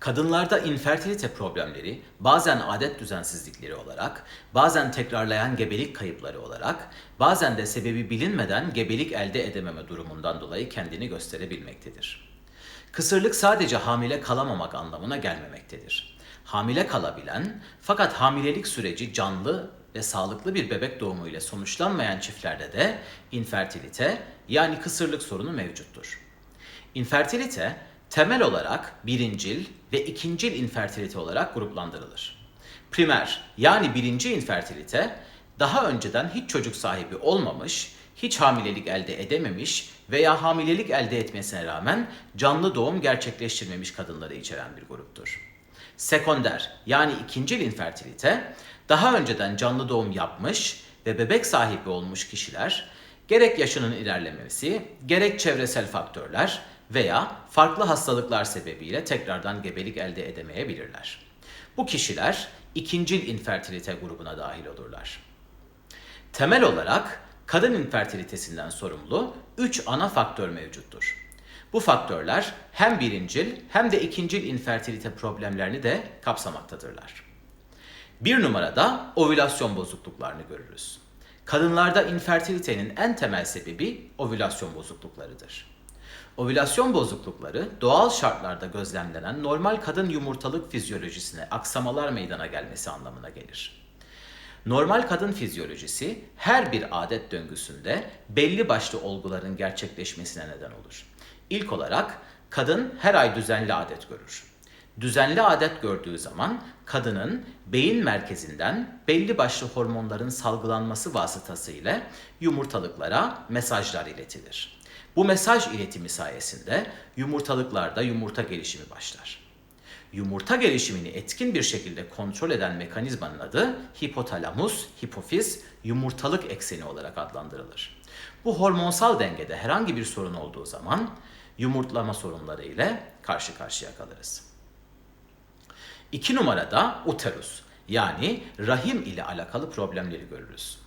Kadınlarda infertilite problemleri bazen adet düzensizlikleri olarak, bazen tekrarlayan gebelik kayıpları olarak, bazen de sebebi bilinmeden gebelik elde edememe durumundan dolayı kendini gösterebilmektedir. Kısırlık sadece hamile kalamamak anlamına gelmemektedir. Hamile kalabilen fakat hamilelik süreci canlı ve sağlıklı bir bebek doğumu ile sonuçlanmayan çiftlerde de infertilite yani kısırlık sorunu mevcuttur. İnfertilite temel olarak birincil ve ikincil infertilite olarak gruplandırılır. Primer yani birinci infertilite daha önceden hiç çocuk sahibi olmamış, hiç hamilelik elde edememiş veya hamilelik elde etmesine rağmen canlı doğum gerçekleştirmemiş kadınları içeren bir gruptur. Sekonder yani ikincil infertilite daha önceden canlı doğum yapmış ve bebek sahibi olmuş kişiler gerek yaşının ilerlemesi, gerek çevresel faktörler veya farklı hastalıklar sebebiyle tekrardan gebelik elde edemeyebilirler. Bu kişiler ikincil infertilite grubuna dahil olurlar. Temel olarak kadın infertilitesinden sorumlu 3 ana faktör mevcuttur. Bu faktörler hem birincil hem de ikincil infertilite problemlerini de kapsamaktadırlar. Bir numarada ovülasyon bozukluklarını görürüz. Kadınlarda infertilitenin en temel sebebi ovülasyon bozukluklarıdır. Ovülasyon bozuklukları doğal şartlarda gözlemlenen normal kadın yumurtalık fizyolojisine aksamalar meydana gelmesi anlamına gelir. Normal kadın fizyolojisi her bir adet döngüsünde belli başlı olguların gerçekleşmesine neden olur. İlk olarak kadın her ay düzenli adet görür. Düzenli adet gördüğü zaman kadının beyin merkezinden belli başlı hormonların salgılanması vasıtasıyla yumurtalıklara mesajlar iletilir. Bu mesaj iletimi sayesinde yumurtalıklarda yumurta gelişimi başlar. Yumurta gelişimini etkin bir şekilde kontrol eden mekanizmanın adı hipotalamus, hipofiz, yumurtalık ekseni olarak adlandırılır. Bu hormonsal dengede herhangi bir sorun olduğu zaman yumurtlama sorunları ile karşı karşıya kalırız. İki numarada uterus yani rahim ile alakalı problemleri görürüz.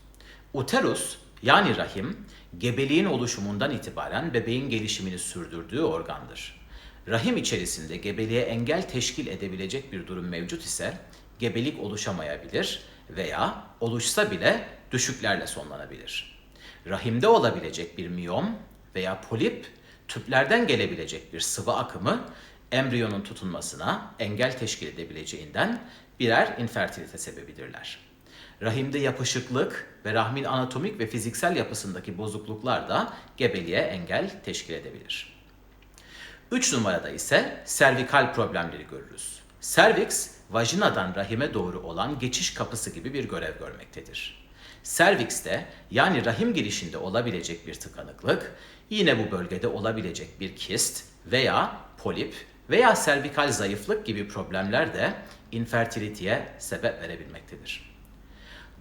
Uterus yani rahim gebeliğin oluşumundan itibaren bebeğin gelişimini sürdürdüğü organdır. Rahim içerisinde gebeliğe engel teşkil edebilecek bir durum mevcut ise gebelik oluşamayabilir veya oluşsa bile düşüklerle sonlanabilir. Rahimde olabilecek bir miyom veya polip tüplerden gelebilecek bir sıvı akımı embriyonun tutunmasına engel teşkil edebileceğinden birer infertilite sebebidirler. Rahimde yapışıklık ve rahmin anatomik ve fiziksel yapısındaki bozukluklar da gebeliğe engel teşkil edebilir. 3 numarada ise servikal problemleri görürüz. Serviks, vajinadan rahime doğru olan geçiş kapısı gibi bir görev görmektedir. Servikste yani rahim girişinde olabilecek bir tıkanıklık, yine bu bölgede olabilecek bir kist veya polip veya servikal zayıflık gibi problemler de infertiliteye sebep verebilmektedir.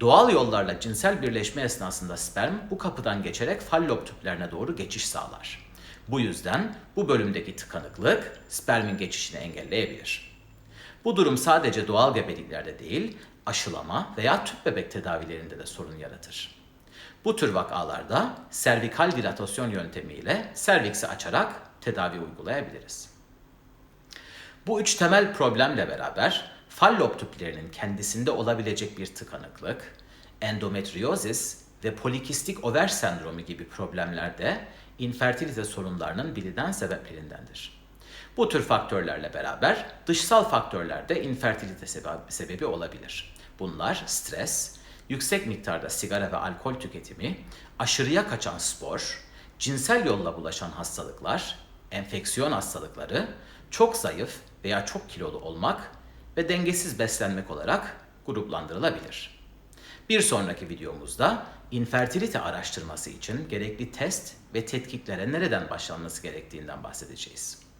Doğal yollarla cinsel birleşme esnasında sperm bu kapıdan geçerek fallop tüplerine doğru geçiş sağlar. Bu yüzden bu bölümdeki tıkanıklık spermin geçişini engelleyebilir. Bu durum sadece doğal gebeliklerde değil, aşılama veya tüp bebek tedavilerinde de sorun yaratır. Bu tür vakalarda servikal dilatasyon yöntemiyle serviksi açarak tedavi uygulayabiliriz. Bu üç temel problemle beraber fallop tüplerinin kendisinde olabilecek bir tıkanıklık, endometriozis ve polikistik over sendromu gibi problemler de infertilite sorunlarının bilinen sebeplerindendir. Bu tür faktörlerle beraber dışsal faktörler de infertilite sebebi olabilir. Bunlar stres, yüksek miktarda sigara ve alkol tüketimi, aşırıya kaçan spor, cinsel yolla bulaşan hastalıklar, enfeksiyon hastalıkları, çok zayıf veya çok kilolu olmak ve dengesiz beslenmek olarak gruplandırılabilir. Bir sonraki videomuzda infertilite araştırması için gerekli test ve tetkiklere nereden başlanması gerektiğinden bahsedeceğiz.